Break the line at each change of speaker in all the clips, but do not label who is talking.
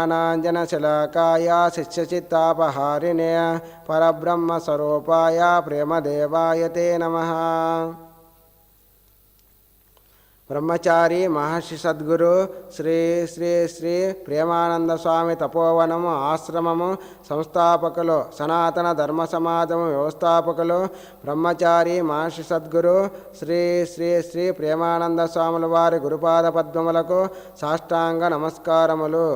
జ్ఞానాంజనశలాకాయ శిష్యచిత్తాపహారిణే పరబ్రహ్మస్వరూపాయ ప్రేమదేవాయ తే నమః. బ్రహ్మచారి మహర్షి సద్గురు శ్రీ శ్రీ శ్రీ ప్రేమానంద స్వామి తపోవనము ఆశ్రమము సంస్థాపకులు సనాతన ధర్మ సమాజము వ్యవస్థాపకులు బ్రహ్మచారి మహర్షి సద్గురు శ్రీ శ్రీ శ్రీ ప్రేమానంద స్వాముల వారి గురుపాద పద్మములకు సాష్టాంగ నమస్కారములు.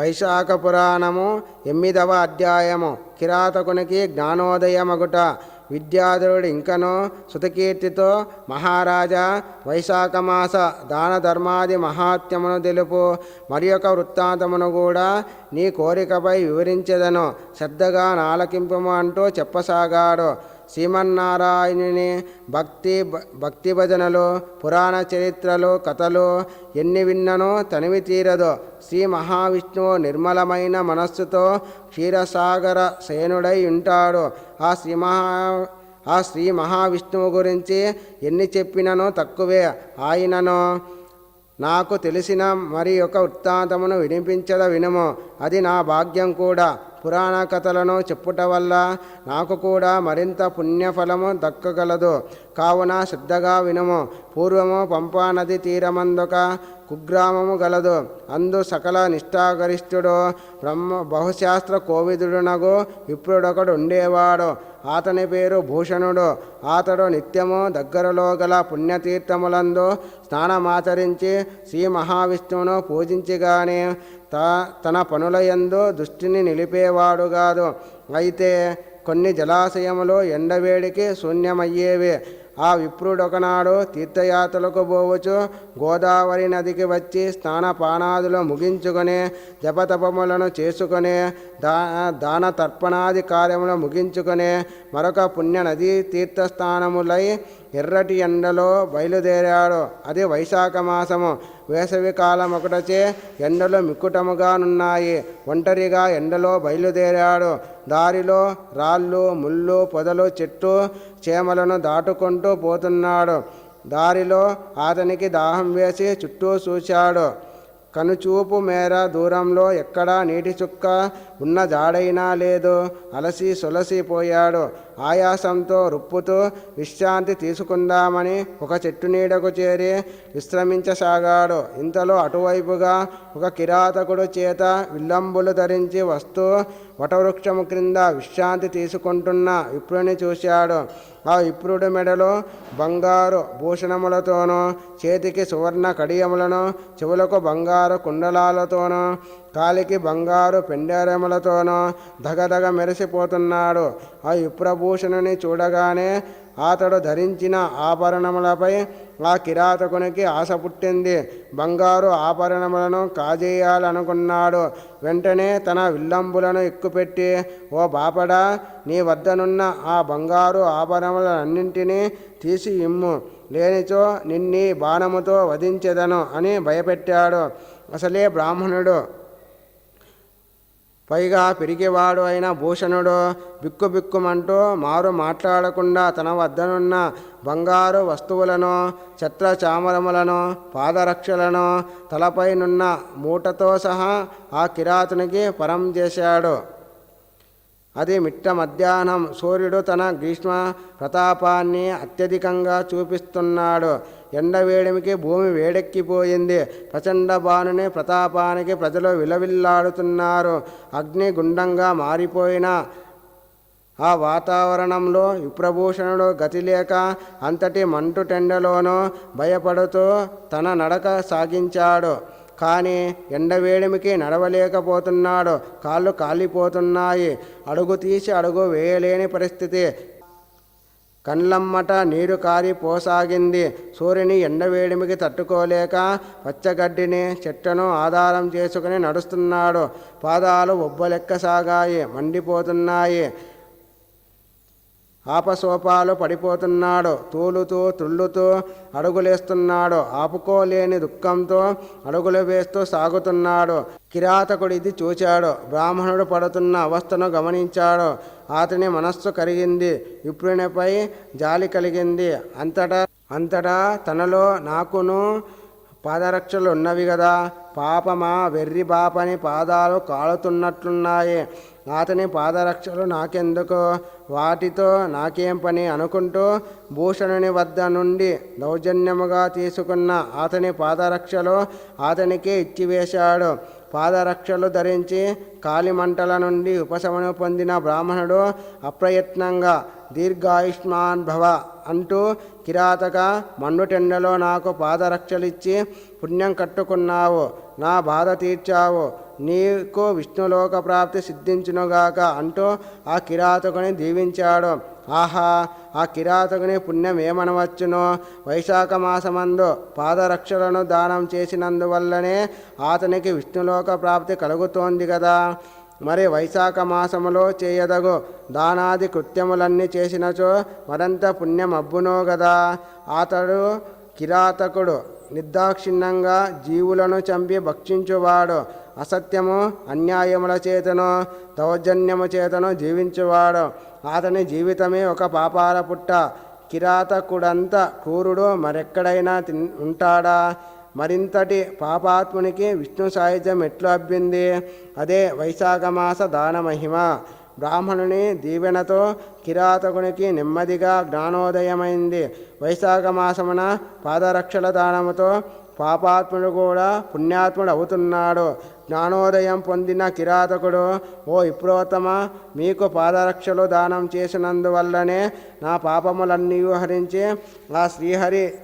వైశాఖ పురాణము ఎనిమిదవ అధ్యాయము. కిరాతకునికి జ్ఞానోదయమగుట. విద్యాధరుడు ఇంకనో సుతకీర్తితో మహారాజా వైశాఖమాస దాన ధర్మాది మహాత్మ్యమును తెలుపు. మరి యొక్క వృత్తాంతమును కూడా నీ కోరికపై వివరించెదను. శ్రద్ధగా నాలకింపము అంటూ చెప్పసాగాడు. శ్రీమన్నారాయణుని భక్తి భక్తి భజనలు పురాణ చరిత్రలు కథలు ఎన్ని విన్ననో తనివి తీరదు. శ్రీ మహావిష్ణువు నిర్మలమైన మనస్సుతో క్షీరసాగర సేనుడై ఉంటాడు. ఆ శ్రీ మహా ఆ శ్రీ మహావిష్ణువు గురించి ఎన్ని చెప్పిననో తక్కువే. ఆయనను నాకు తెలిసిన మరి ఒక వృత్తాంతమును వినిపించద వినుము. అది నా భాగ్యం కూడా. పురాణ కథలను చెప్పుట వల్ల నాకు కూడా మరింత పుణ్యఫలము దక్కగలదు. కావున శ్రద్ధగా వినుము. పూర్వము పంపా నది తీరమందొక కుగ్రామము గలదు. అందు సకల నిష్ఠాగరిష్ఠుడు బ్రహ్మ బహుశాస్త్ర కోవిదుడునగు విప్రుడొకడు ఉండేవాడు. అతని పేరు భూషణుడు. అతడు నిత్యము దగ్గరలో గల పుణ్యతీర్థములందు స్నానమాచరించి శ్రీ మహావిష్ణువును పూజించిగానే త తన పనుల యందు దృష్టిని నిలిపేవాడు కాదు. అయితే కొన్ని జలాశయములు ఎండవేడికి శూన్యమయ్యేవి. ఆ విప్రుడొకనాడు తీర్థయాత్రలకు పోవచ్చు. గోదావరి నదికి వచ్చి స్నానపానాదులు ముగించుకొని జపతపములను చేసుకొని దా దాన తర్పణాది కార్యములు ముగించుకొని మరొక పుణ్య నదీ తీర్థస్థానములై ఎర్రటి ఎండలో బయలుదేరాడు. అది వైశాఖ మాసము. వేసవి కాలం ఒకటచే ఎండలు మిక్కుటముగానున్నాయి. ఒంటరిగా ఎండలో బయలుదేరాడు. దారిలో రాళ్ళు ముళ్ళు పొదలు చెట్టు చేమలను దాటుకుంటూ పోతున్నాడు. దారిలో అతనికి దాహం వేసి చుట్టూ చూశాడు. కనుచూపు మేర దూరంలో ఎక్కడా నీటి చుక్క ఉన్న జాడైనా లేదు అలసి సొలసిపోయాడు ఆయాసంతో రుప్పుతూ విశ్రాంతి తీసుకుందామని ఒక చెట్టు నీడకు చేరి విశ్రమించసాగాడు. ఇంతలో అటువైపుగా ఒక కిరాతకుడు చేత విల్లంబులు ధరించి వస్తూ వటవృక్షము క్రింద విశ్రాంతి తీసుకుంటున్న విప్రుని చూశాడు. ఆ విప్రుడి మెడలో బంగారు భూషణములతోనూ చేతికి సువర్ణ కడియములను చెవులకు బంగారు కుండలాలతోనూ కాలికి బంగారు పెండెరములతోనూ దగదగ మెరిసిపోతున్నాడు. ఆ విప్రభూషణుని చూడగానే అతడు ధరించిన ఆభరణములపై ఆ కిరాతకునికి ఆశ పుట్టింది. బంగారు ఆభరణములను కాజేయాలనుకున్నాడు. వెంటనే తన విల్లంబులను ఎక్కుపెట్టి ఓ బాపడా నీ వద్దనున్న ఆ బంగారు ఆభరణములన్నింటినీ తీసి ఇమ్ము. లేనిచో నిన్నీ బాణముతో వధించెదను అని భయపెట్టాడు. అసలే బ్రాహ్మణుడు పైగా పెరిగేవాడు అయిన భూషణుడు బిక్కుబిక్కుమంటూ మారు మాట్లాడకుండా తన వద్దనున్న బంగారు వస్తువులను ఛత్ర చామరములను పాదరక్షలను తలపైనున్న మూటతో సహా ఆ కిరాతునికి పరం చేశాడు. అది మిట్ట మధ్యాహ్నం సూర్యుడు తన గ్రీష్మ ప్రతాపాన్ని అత్యధికంగా చూపిస్తున్నాడు. ఎండవేడిమికి భూమి వేడెక్కిపోయింది. ప్రచండ బాణుని ప్రతాపానికి ప్రజలు విలవిల్లాడుతున్నారు. అగ్ని గుండంగా మారిపోయిన ఆ వాతావరణంలో విప్రభూషణుడు గతి లేక అంతటి మంటుటెండలోనూ భయపడుతూ తన నడక సాగించాడు. కానీ ఎండవేడిమికి నడవలేకపోతున్నాడు. కాళ్ళు కాలిపోతున్నాయి. అడుగు తీసి అడుగు వేయలేని పరిస్థితి. కళ్ళమ్మట నీరు కారి పోసాగింది. సూర్యుని ఎండవేడిమికి తట్టుకోలేక పచ్చగడ్డిని చెట్టును ఆధారం చేసుకుని నడుస్తున్నాడు. పాదాలు ఒబ్బలెక్కసాగాయి మండిపోతున్నాయి. ఆపసోపాలు పడిపోతున్నాడు. తూలుతూ తుళ్ళుతూ అడుగులేస్తున్నాడు. ఆపుకోలేని దుఃఖంతో అడుగులు వేస్తూ సాగుతున్నాడు. కిరాతకుడిది చూచాడు. బ్రాహ్మణుడు పడుతున్న అవస్థను గమనించాడు. అతని మనస్సు కరిగింది. విప్రునిపై జాలి కలిగింది. అంతటా అంతటా తనలో నాకును పాదరక్షలు ఉన్నవి కదా పాపమా వెర్రి బాపని పాదాలు కాలుతున్నట్లున్నాయి. అతని పాదరక్షలు నాకెందుకు? వాటితో నాకేం పని? అనుకుంటూ భూషణుని వద్ద నుండి దౌర్జన్యముగా తీసుకున్న అతని పాదరక్షలు అతనికి ఇచ్చివేశాడు. పాదరక్షలు ధరించి కాలిమంటల నుండి ఉపశమనం పొందిన బ్రాహ్మణుడు అప్రయత్నంగా దీర్ఘాయుష్మాన్ భవ అంటూ కిరాతక మండుటెండలో నాకు పాదరక్షలిచ్చి పుణ్యం కట్టుకున్నావు నా బాధ తీర్చావు నీకు విష్ణులోక ప్రాప్తి సిద్ధించునుగాక అంటూ ఆ కిరాతకుని దీవించాడు. ఆహా ఆ కిరాతకుని పుణ్యం ఏమనవచ్చునో వైశాఖ మాసమందు పాదరక్షలను దానం చేసినందువల్లనే అతనికి విష్ణులోక ప్రాప్తి కలుగుతోంది కదా మరి వైశాఖ మాసములో చేయదగు దానాది కృత్యములన్నీ చేసినచో మరంత పుణ్యం అబ్బునో కదా అతడు కిరాతకుడు నిర్దాక్షిణ్యంగా జీవులను చంపి భక్షించువాడు. అసత్యము అన్యాయముల చేతను దౌర్జన్యము చేతను జీవించువాడు. అతని జీవితమే ఒక పాపాల పుట్ట. కిరాతకుడంత క్రూరుడు మరెక్కడైనా తి ఉంటాడా? మరింతటి పాపాత్మునికి విష్ణు సాయుధ్యం ఎట్లు అబ్బింది? అదే వైశాఖమాస దాన మహిమ. బ్రాహ్మణుని దీవెనతో కిరాతకునికి నెమ్మదిగా జ్ఞానోదయమైంది. వైశాఖ మాసమున పాదరక్షల దానముతో పాపాత్ముడు కూడా పుణ్యాత్ముడు అవుతున్నాడు. జ్ఞానోదయం పొందిన కిరాతకుడు ఓ విప్రోత్తమ మీకు పాదరక్షలు దానం చేసినందువల్లనే నా పాపములన్నీ హరించి ఆ శ్రీహరి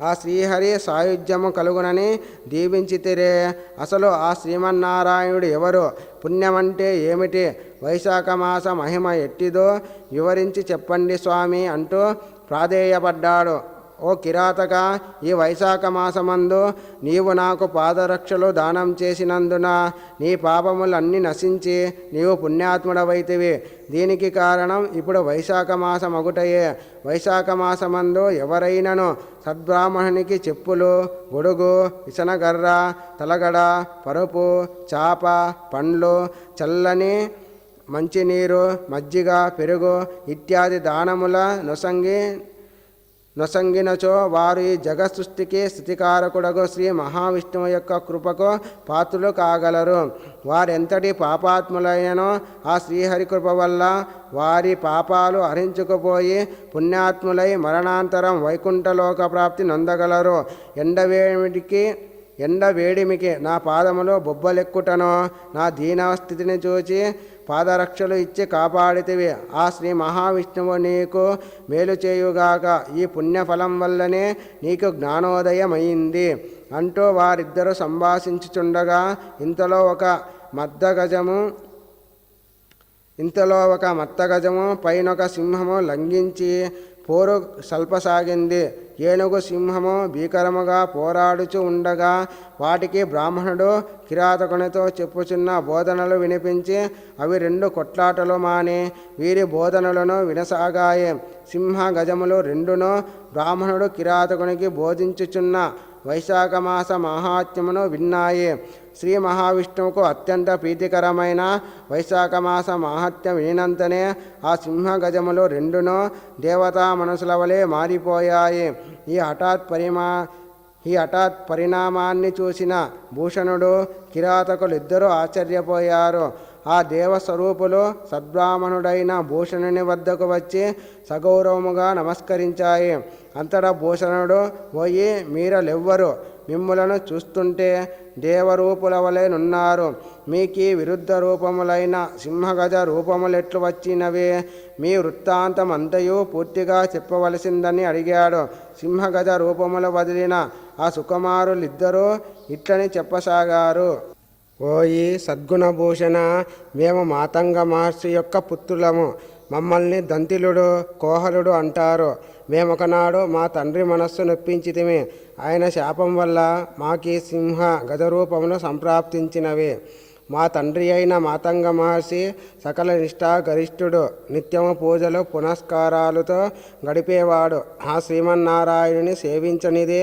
ఆ శ్రీహరి సాయుధ్యము కలుగునని దీవించితిరే. అసలు ఆ శ్రీమన్నారాయణుడు ఎవరు? పుణ్యమంటే ఏమిటి? వైశాఖ మాస మహిమ ఎట్టిదో వివరించి చెప్పండి స్వామి అంటూ ప్రాధేయపడ్డాడు. ఓ కిరాతక ఈ వైశాఖ మాసమందు నీవు నాకు పాదరక్షలు దానం చేసినందున నీ పాపములన్నీ నశించి నీవు పుణ్యాత్ముడవైతివి. దీనికి కారణం ఇప్పుడు వైశాఖ మాసం ఒకటయే వైశాఖ మాసమందు ఎవరైనను సద్బ్రాహ్మణునికి చెప్పులు గొడుగు ఇసనగర్ర తలగడ పరుపు చాప పండ్లు చల్లని మంచినీరు మజ్జిగ పెరుగు ఇత్యాది దానముల నొసంగి నొసంగినచో వారు ఈ జగసృష్టికి సృష్టికి స్థితికారకుడగు శ్రీ మహావిష్ణువు యొక్క కృపకు పాత్రులు కాగలరు వారెంతటి పాపాత్ములైనో ఆ శ్రీహరి కృప వల్ల వారి పాపాలు హరించుకుపోయి పుణ్యాత్ములై మరణాంతరం వైకుంఠలోక ప్రాప్తి నొందగలరు. ఎండవేడికి ఎండ వేడిమికి నా పాదములు బొబ్బలెక్కుటను నా దీనస్థితిని చూచి పాదరక్షలు ఇచ్చి కాపాడితివి. ఆ శ్రీ మహావిష్ణువు నీకు మేలు చేయుగాక. ఈ పుణ్యఫలం వల్లనే నీకు జ్ఞానోదయమైంది. అంటూ వారిద్దరూ సంభాషించుచుండగా ఇంతలో ఒక మద్దగజము ఇంతలో ఒక మత్తగజము పైనొక సింహము లంఘించి పోరు సల్పసాగింది ఏనుగు సింహము భీకరముగా పోరాడుచు ఉండగా వాటికి బ్రాహ్మణుడు కిరాతకునితో చెప్పుచున్న బోధనలు వినిపించి అవి రెండు కొట్లాటలు మాని వీరి బోధనలను వినసాగాయి. సింహ గజములు రెండును బ్రాహ్మణుడు కిరాతకునికి బోధించుచున్న వైశాఖ మాస మహాత్మ్యమును విన్నాయి. శ్రీ మహావిష్ణువుకు అత్యంత ప్రీతికరమైన వైశాఖ మాస మహాత్మ్యం వినినంతనే ఆ సింహ గజములు రెండును దేవతా మనసుల వలె మారిపోయాయి. ఈ హఠాత్ పరిమా ఈ హఠాత్ పరిణామాన్ని చూసిన భూషణుడు కిరాతకులు ఇద్దరూ ఆశ్చర్యపోయారు. ఆ దేవస్వరూపులు సద్బ్రాహ్మణుడైన భూషణుని వద్దకు వచ్చి సగౌరవముగా నమస్కరించాయి. అంతటా భూషణుడు పోయి మీరలెవ్వరు? మిమ్ములను చూస్తుంటే దేవరూపుల వలెనున్నారు మీకీ విరుద్ధ రూపములైన సింహగజ రూపములెట్లు వచ్చినవి. మీ వృత్తాంతం అంతయు పూర్తిగా చెప్పవలసిందని అడిగాడు. సింహగజ రూపములు వదిలిన ఆ సుకుమారులిద్దరూ ఇట్లని చెప్పసాగారు. ఓయి సద్గుణభూషణ మేము మాతంగ మహర్షి యొక్క పుత్రులము. మమ్మల్ని దంతిలుడు కోహలుడు అంటారు. మేమొకనాడు మా తండ్రి మనస్సు నొప్పించితిమే. ఆయన శాపం వల్ల మాకీ సింహ గజరూపమును సంప్రాప్తించినవి. మా తండ్రి అయిన మాతంగ మహర్షి సకల నిష్ఠా గరిష్ఠుడు నిత్యము పూజలు పునస్కారాలతో గడిపేవాడు. ఆ శ్రీమన్నారాయణుని సేవించనిదే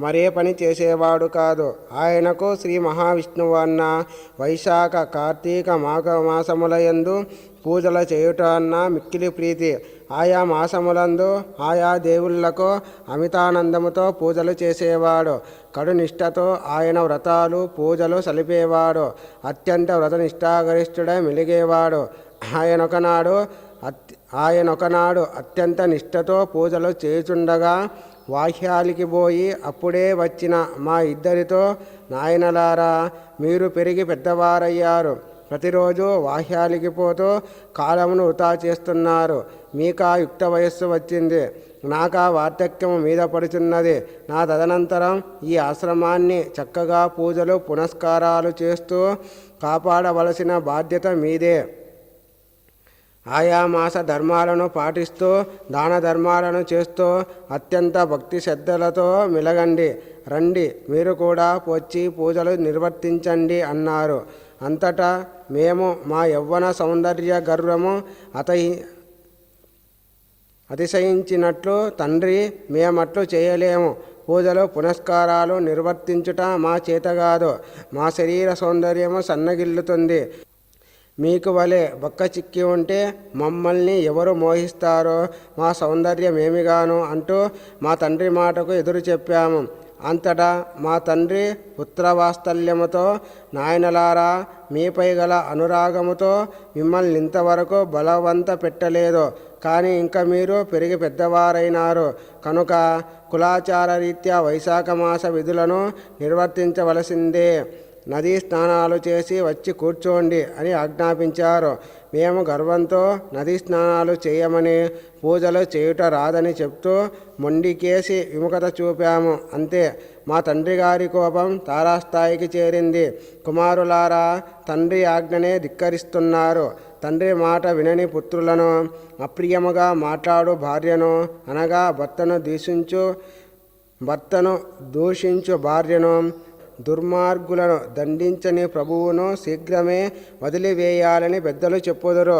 మరే పని చేసేవాడు కాదు. ఆయనకు శ్రీ మహావిష్ణువు అన్న వైశాఖ కార్తీక మాఘ మాసముల యందు పూజలు చేయుట అన్న మిక్కిలి ప్రీతి. ఆయా మాసములందు ఆయా దేవుళ్ళకు అమితానందముతో పూజలు చేసేవాడు. కడునిష్టతో ఆయన వ్రతాలు పూజలు సలిపేవాడు. అత్యంత వ్రత నిష్ఠాగరిష్ఠుడై మెలిగేవాడు. ఆయనొకనాడు అత్ ఆయనొకనాడు అత్యంత నిష్ఠతో పూజలు చేయుచుండగా వాహ్యాలికి పోయి అప్పుడే వచ్చిన మా ఇద్దరితో నాయనలారా మీరు పెరిగి పెద్దవారయ్యారు. ప్రతిరోజు వాహ్యాలికి పోతూ కాలమును వృతా చేస్తున్నారు. మీకా యుక్త వయస్సు వచ్చింది. నాకా వార్ధక్యము మీద పడుచున్నది. నా తదనంతరం ఈ ఆశ్రమాన్ని చక్కగా పూజలు పునస్కారాలు చేస్తూ కాపాడవలసిన బాధ్యత మీదే. ఆయా మాస ధర్మాలను పాటిస్తూ దాన ధర్మాలను చేస్తూ అత్యంత భక్తి శ్రద్ధలతో మిలగండి. రండి మీరు కూడా వచ్చి పూజలు నిర్వర్తించండి అన్నారు. అంతటా మేము మా యవ్వన సౌందర్య గర్వము అతయి అతిశయించినట్లు తండ్రి మేమట్లు చేయలేము. పూజలు పునస్కారాలు నిర్వర్తించుట మా చేత కాదు. మా శరీర సౌందర్యము సన్నగిల్లుతుంది. మీకు వలె బక్క చిక్కి ఉంటే మమ్మల్ని ఎవరు మోహిస్తారో మా సౌందర్యం ఏమిగాను అంటూ మా తండ్రి మాటకు ఎదురు చెప్పాము. అంతటా మా తండ్రి పుత్రవాత్సల్యముతో నాయనలారా మీపై గల అనురాగముతో మిమ్మల్ని ఇంతవరకు బలవంత పెట్టలేదు. కానీ ఇంకా మీరు పెరిగి పెద్దవారైనారు. కనుక కులాచార రీత్యా వైశాఖ మాస విధులను నిర్వర్తించవలసిందే. నదీ స్నానాలు చేసి వచ్చి కూర్చోండి అని ఆజ్ఞాపించారు. మేము గర్వంతో నదీ స్నానాలు చేయమని పూజలు చేయుట రాదని చెప్తూ మొండికేసి విముఖత చూపాము. అంతే మా తండ్రి గారి కోపం తారాస్థాయికి చేరింది. కుమారులారా తండ్రి ఆజ్ఞనే ధిక్కరిస్తున్నారు. తండ్రి మాట వినని పుత్రులను అప్రియముగా మాట్లాడు భార్యను అనగా భర్తను దూషించు భర్తను దూషించు భార్యను దుర్మార్గులను దండించని ప్రభువును శీఘ్రమే వదిలివేయాలని పెద్దలు చెప్పుదురు.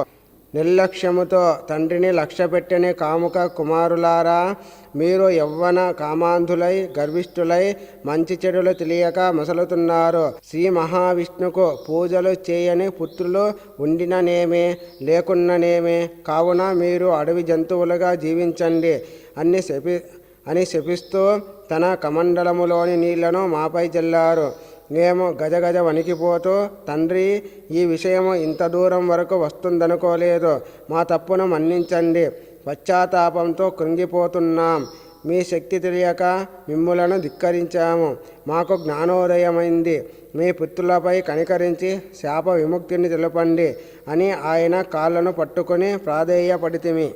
నిర్లక్ష్యముతో తండ్రిని లక్ష్యపెట్టని కాముక కుమారులారా మీరు యవ్వన కామాంధులై గర్విష్ఠులై మంచి చెడులు తెలియక మసలుతున్నారు. శ్రీ మహావిష్ణుకు పూజలు చేయని పుత్రులు ఉండిననేమే లేకున్ననేమే. కావున మీరు అడవి జంతువులుగా జీవించండి. అన్ని శపి అని శపిస్తూ తన కమండలములోని నీళ్ళను మాపై చెల్లారు మేము గజగజ వణికిపోతూ తండ్రి ఈ విషయము ఇంత దూరం వరకు వస్తుందనుకోలేదు. మా తప్పును మన్నించండి. పశ్చాత్తాపంతో కృంగిపోతున్నాం. మీ శక్తి తెలియక మిమ్ములను ధిక్కరించాము. మాకు జ్ఞానోదయమైంది. మీ పుత్రులపై కనికరించి శాప విముక్తిని తెలపండి అని ఆయన కాళ్ళను పట్టుకొని ప్రాధేయపడితిమి.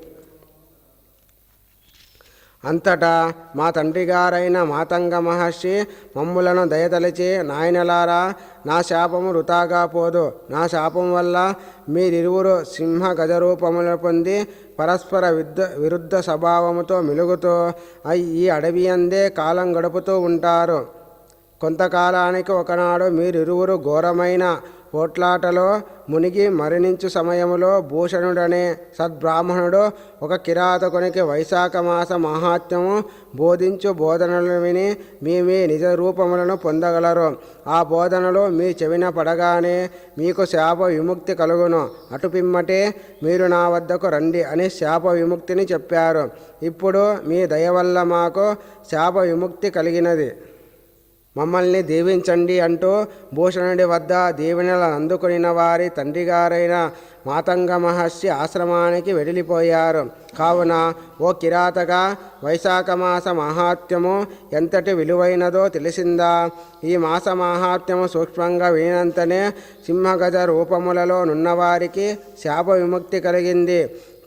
అంతటా మా తండ్రి గారైన మాతంగ మహర్షి మమ్ములను దయతలిచి నాయనలారా నా శాపము వృతాగా పోదు. నా శాపం వల్ల మీరిరువురు సింహ గజరూపములు పొంది పరస్పర విద్ద విరుద్ధ స్వభావముతో మెలుగుతూ అయి ఈ అడవి అందే కాలం గడుపుతూ ఉంటారు. కొంతకాలానికి ఒకనాడు మీరిరువురు ఘోరమైన పోట్లాటలో మునిగి మరణించు సమయంలో భూషణుడనే సద్బ్రాహ్మణుడు ఒక కిరాతకునికి వైశాఖ మాస మహాత్మ్యము బోధించు బోధనలు విని మీ మీ నిజ రూపములను పొందగలరు. ఆ బోధనలు మీ చెవిన పడగానే మీకు శాప విముక్తి కలుగును. అటుపిమ్మటే మీరు నా వద్దకు రండి అని శాప విముక్తిని చెప్పారు. ఇప్పుడు మీ దయ వల్ల మాకు శాప విముక్తి కలిగినది. మమ్మల్ని దీవించండి అంటూ భూషణుడి వద్ద దీవెనలు అందుకునిన వారి తండ్రిగారైన మాతంగ మహర్షి ఆశ్రమానికి వెడిలిపోయారు. కావున ఓ కిరాతక వైశాఖ మాస మహాత్మ్యము ఎంతటి విలువైనదో తెలిసిందా? ఈ మాస మహాత్మ్యము సూక్ష్మంగా వినినంతనే సింహగజ రూపములలో నున్నవారికి శాప విముక్తి కలిగింది.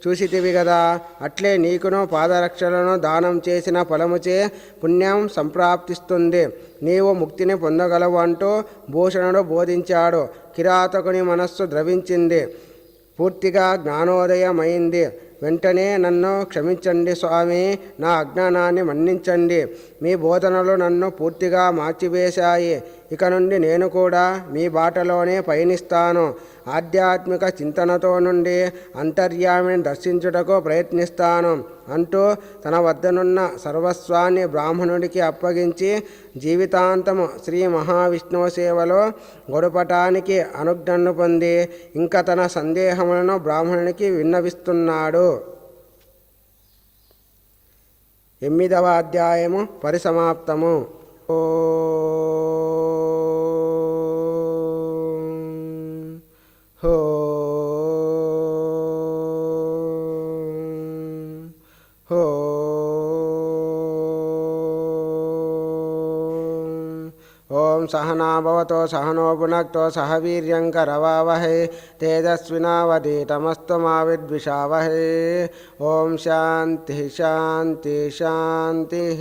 చూసితివి కదా అట్లే నీకును పాదరక్షలను దానం చేసిన ఫలముచే పుణ్యం సంప్రాప్తిస్తుంది. నీవు ముక్తిని పొందగలవు అంటూ భూషణుడు బోధించాడు. కిరాతకుని మనస్సు ద్రవించింది. పూర్తిగా జ్ఞానోదయమైంది. వెంటనే నన్ను క్షమించండి స్వామి. నా అజ్ఞానాన్ని మన్నించండి. మీ బోధనలు నన్ను పూర్తిగా మార్చివేశాయి. ఇక నుండి నేను కూడా మీ బాటలోనే పయనిస్తాను. ఆధ్యాత్మిక చింతనతో నుండి అంతర్యామిని దర్శించుటకు ప్రయత్నిస్తాను అంటూ తన వద్దనున్న సర్వస్వాన్ని బ్రాహ్మణుడికి అప్పగించి జీవితాంతము శ్రీ మహావిష్ణువు సేవలో గొడపటానికి అనుజ్ఞను పొంది ఇంకా తన సందేహములను బ్రాహ్మణునికి విన్నవిస్తున్నాడు. ఎనిమిదవ అధ్యాయము పరిసమాప్తము. ఓ हो हो ॐ सहना भवतो सहनो गुणक्तो सहवीर्यङ्करवावहै तेजस्विनावतीतमस्त्वमाविर्विषावहै ॐ शान्तिः शान्तिः शान्तिः